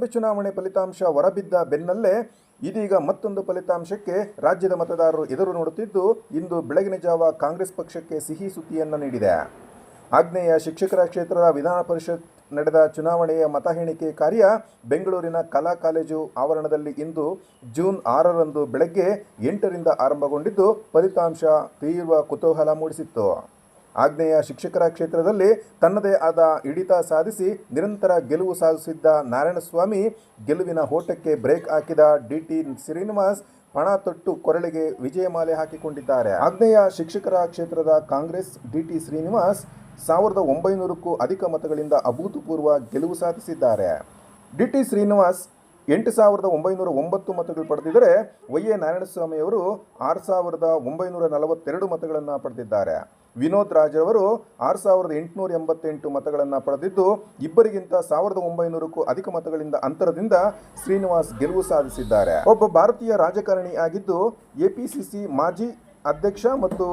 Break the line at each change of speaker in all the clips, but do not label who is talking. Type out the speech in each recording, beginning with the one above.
ಲೋಕಸಭೆ ಚುನಾವಣೆ ಫಲಿತಾಂಶ ಹೊರಬಿದ್ದ ಬೆನ್ನಲ್ಲೇ ಇದೀಗ ಮತ್ತೊಂದು ಫಲಿತಾಂಶಕ್ಕೆ ರಾಜ್ಯದ ಮತದಾರರು ಎದುರು ನೋಡುತ್ತಿದ್ದು, ಇಂದು ಬೆಳಗಿನ ಜಾವ ಕಾಂಗ್ರೆಸ್ ಪಕ್ಷಕ್ಕೆ ಸಿಹಿ ಸುದ್ದಿಯನ್ನು ನೀಡಿದೆ. ಆಗ್ನೇಯ ಶಿಕ್ಷಕರ ಕ್ಷೇತ್ರದ ವಿಧಾನ ಪರಿಷತ್ ನಡೆದ ಚುನಾವಣೆಯ ಮತ ಎಣಿಕೆ ಕಾರ್ಯ ಬೆಂಗಳೂರಿನ ಕಲಾ ಕಾಲೇಜು ಆವರಣದಲ್ಲಿ ಇಂದು ಜೂನ್ ಆರರಂದು ಬೆಳಗ್ಗೆ ಎಂಟರಿಂದ ಆರಂಭಗೊಂಡಿದ್ದು, ಫಲಿತಾಂಶ ತೀವ್ರ ಕುತೂಹಲ ಮೂಡಿಸಿತ್ತು. ಆಗ್ನೇಯ ಶಿಕ್ಷಕರ ಕ್ಷೇತ್ರದಲ್ಲಿ ತನ್ನದೇ ಆದ ಹಿಡಿತ ಸಾಧಿಸಿ ನಿರಂತರ ಗೆಲುವು ಸಾಧಿಸಿದ್ದ ನಾರಾಯಣಸ್ವಾಮಿ ಗೆಲುವಿನ ಓಟಕ್ಕೆ ಬ್ರೇಕ್ ಹಾಕಿದ ಡಿ ಟಿ ಶ್ರೀನಿವಾಸ್ ಪಣ ತೊಟ್ಟು ಕೊರಳಿಗೆ ವಿಜಯಮಾಲೆ ಹಾಕಿಕೊಂಡಿದ್ದಾರೆ. ಆಗ್ನೇಯ ಶಿಕ್ಷಕರ ಕ್ಷೇತ್ರದ ಕಾಂಗ್ರೆಸ್ ಡಿಟಿ ಶ್ರೀನಿವಾಸ್ ಸಾವಿರದ ಒಂಬೈನೂರಕ್ಕೂ ಅಧಿಕ ಮತಗಳಿಂದ ಅಭೂತಪೂರ್ವ ಗೆಲುವು ಸಾಧಿಸಿದ್ದಾರೆ. ಡಿಟಿ ಶ್ರೀನಿವಾಸ್ ಎಂಟು ಸಾವಿರದ ಒಂಬೈನೂರ ಒಂಬತ್ತು ಮತಗಳು ಪಡೆದಿದ್ದರೆ ವೈ ಎ ನಾರಾಯಣಸ್ವಾಮಿ ಅವರು ಆರು ಸಾವಿರದ ಒಂಬೈನೂರ ನಲವತ್ತೆರಡು ಮತಗಳನ್ನು ಪಡೆದಿದ್ದಾರೆ. ವಿನೋದ್ ರಾಜ್ ಅವರು ಆರು ಸಾವಿರದ ಎಂಟುನೂರ ಎಂಬತ್ತೆಂಟು ಮತಗಳನ್ನು ಪಡೆದಿದ್ದು, ಇಬ್ಬರಿಗಿಂತ ಸಾವಿರದ ಒಂಬೈನೂರಕ್ಕೂ ಅಧಿಕ ಮತಗಳಿಂದ ಅಂತರದಿಂದ ಶ್ರೀನಿವಾಸ್ ಗೆಲುವು ಸಾಧಿಸಿದ್ದಾರೆ. ಒಬ್ಬ ಭಾರತೀಯ ರಾಜಕಾರಣಿ ಆಗಿದ್ದು ಎಪಿಸಿಸಿ ಮಾಜಿ ಅಧ್ಯಕ್ಷ ಮತ್ತು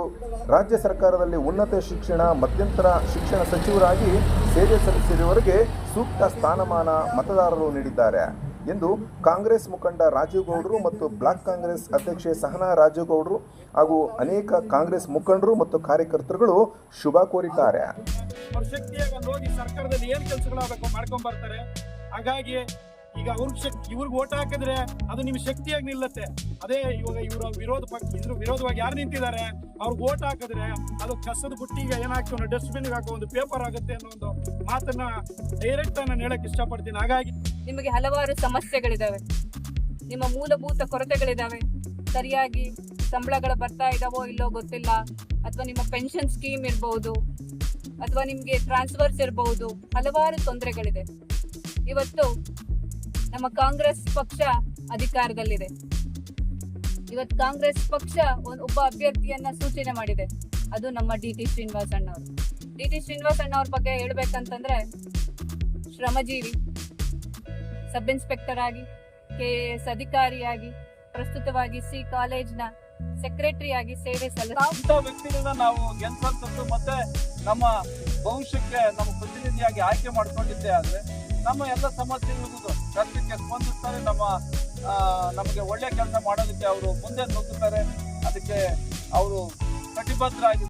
ರಾಜ್ಯ ಸರ್ಕಾರದಲ್ಲಿ ಉನ್ನತ ಶಿಕ್ಷಣ, ಮಧ್ಯಂತರ ಶಿಕ್ಷಣ ಸಚಿವರಾಗಿ ಸೇವೆ ಸಲ್ಲಿಸಿರುವವರಿಗೆ ಸೂಕ್ತ ಸ್ಥಾನಮಾನ ಮತದಾರರು ನೀಡಿದ್ದಾರೆ ಎಂದು ಕಾಂಗ್ರೆಸ್ ಮುಖಂಡ ರಾಜೀವ್ ಗೌಡರು ಮತ್ತು ಬ್ಲಾಕ್ ಕಾಂಗ್ರೆಸ್ ಅಧ್ಯಕ್ಷೆ ಸಹನಾ ರಾಜೀವ್ ಗೌಡರು ಹಾಗೂ ಅನೇಕ ಕಾಂಗ್ರೆಸ್ ಮುಖಂಡರು ಮತ್ತು ಕಾರ್ಯಕರ್ತರುಗಳು ಶುಭ ಕೋರಿದ್ದಾರೆ.
ಅವ್ರ ಶಕ್ತಿಯಾಗ ಅಲ್ಲಿ ಹೋಗಿ ಸರ್ಕಾರದಲ್ಲಿ ಏನ್ ಕೆಲಸಗಳಾಗಬೇಕು ಮಾಡ್ಕೊಂಡ್ ಬರ್ತಾರೆ. ಹಾಗಾಗಿ ಈಗ ಅವ್ರ ಶಕ್ತಿ ಇವ್ರಿಗೆ ಓಟ್ ಹಾಕಿದ್ರೆ ಅದು ನಿಮ್ ಶಕ್ತಿಯಾಗಿ ನಿಲ್ಲತ್ತೆ. ಅದೇ ಇವಾಗ ಇವರ ವಿರೋಧ ಪಕ್ಷ ಇದ್ರ ವಿರೋಧವಾಗಿ ಯಾರು ನಿಂತಿದ್ದಾರೆ ಅವ್ರಿಗೆ ಓಟ್ ಹಾಕಿದ್ರೆ ಅದು ಕಸದ ಬುಟ್ಟಿಗೆ ಏನಾಗ್ತದೆ ಡಸ್ಟ್ಬಿನ್ ಹಾಕೋ ಒಂದು ಪೇಪರ್ ಆಗುತ್ತೆ ಅನ್ನೋ ಒಂದು ಮಾತನ್ನ ಡೈರೆಕ್ಟ್ ನಾನು ಹೇಳಕ್ ಇಷ್ಟಪಡ್ತೀನಿ. ಹಾಗಾಗಿ
ನಿಮಗೆ ಹಲವಾರು ಸಮಸ್ಯೆಗಳಿದಾವೆ. ನಿಮ್ಮ ಮೂಲಭೂತ ಕೊರತೆಗಳಿದಾವೆ. ಸರಿಯಾಗಿ ಸಂಬಳಗಳು ಬರ್ತಾ ಇದಾವೋ ಇಲ್ಲೋ ಗೊತ್ತಿಲ್ಲ. ಅಥವಾ ನಿಮ್ಮ ಪೆನ್ಷನ್ ಸ್ಕೀಮ್ ಇರಬಹುದು ಅಥವಾ ನಿಮಗೆ ಟ್ರಾನ್ಸ್ಫರ್ಸ್ ಇರಬಹುದು ಹಲವಾರು ತೊಂದರೆಗಳಿದೆ. ಇವತ್ತು ನಮ್ಮ ಕಾಂಗ್ರೆಸ್ ಪಕ್ಷ ಅಧಿಕಾರದಲ್ಲಿದೆ. ಇವತ್ತು ಕಾಂಗ್ರೆಸ್ ಪಕ್ಷ ಒಬ್ಬ ಅಭ್ಯರ್ಥಿಯನ್ನ ಸೂಚನೆ ಮಾಡಿದೆ. ಅದು ನಮ್ಮ ಡಿ ಟಿ ಶ್ರೀನಿವಾಸ್ ಅಣ್ಣವ್ರು ಡಿ ಟಿ ಶ್ರೀನಿವಾಸ್ ಅಣ್ಣವ್ರ ಬಗ್ಗೆ ಹೇಳ್ಬೇಕಂತಂದ್ರೆ, ಶ್ರಮಜೀವಿ, ಸಬ್ ಇನ್ಸ್ಪೆಕ್ಟರ್ ಆಗಿ, ಕೆ ಎಸ್ ಅಧಿಕಾರಿಯಾಗಿ ಪ್ರಸ್ತುತವಾಗಿ ಸಿ ಕಾಲೇಜ್ನ ಸೆಕ್ರೆಟರಿ ಆಗಿ ಸೇವೆ ಸಲ್ಲಿಸ
ಇಂಥ ವ್ಯಕ್ತಿಗಳನ್ನ ನಾವು ಗೆಲ್ಸಂತದ್ದು ಮತ್ತೆ ನಮ್ಮ ಭವಿಷ್ಯಕ್ಕೆ ನಮ್ಮ ಪ್ರತಿನಿಧಿಯಾಗಿ ಆಯ್ಕೆ ಮಾಡಿಕೊಂಡಿದ್ದೆ ಆದ್ರೆ ನಮ್ಮ ಎಲ್ಲ ಸಮಸ್ಯೆಗಳಿಗೂ ಕಷ್ಟಕ್ಕೆ ಸ್ಪಂದಿಸ್ತಾರೆ. ನಮ್ಮ ನಮಗೆ ಒಳ್ಳೆ ಕೆಲಸ ಮಾಡೋದಕ್ಕೆ ಅವರು ಮುಂದೆ ನುಗ್ಗುತ್ತಾರೆ ಅದಕ್ಕೆ ಅವರು ಕಟಿಬದ್ಧರಾಗಿ